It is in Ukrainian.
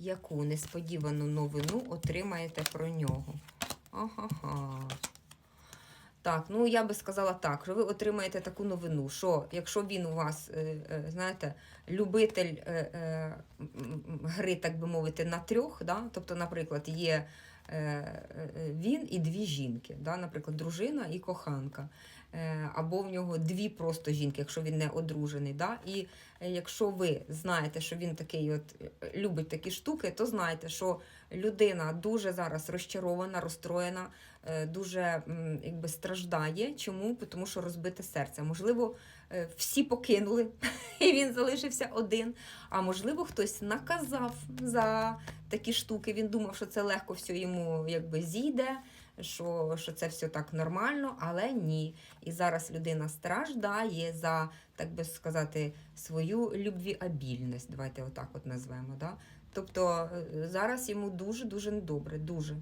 яку несподівану новину отримаєте про нього? Ага. Так, ну я би сказала так, що ви отримаєте таку новину, що якщо він у вас, е, е, знаєте, любитель е, гри, так би мовити, на трьох, да? тобто, наприклад, є він і дві жінки, да? наприклад, дружина і коханка. Е, Або в нього дві просто жінки, якщо він не одружений. Да? І е, якщо ви знаєте, що він такий от е, любить такі штуки, то знайте, що людина дуже зараз розчарована, розстроєна, е, дуже якби страждає. Чому? Тому що розбите серце. Можливо, е, всі покинули, і він залишився один. А можливо, хтось наказав за такі штуки. Він думав, що це легко все йому якби зійде. Що, що це все так нормально, але ні. І зараз людина страждає за, так би сказати, свою любвіабільність. Давайте отак от назвемо. Да? Тобто е, зараз йому дуже-дуже недобре, дуже.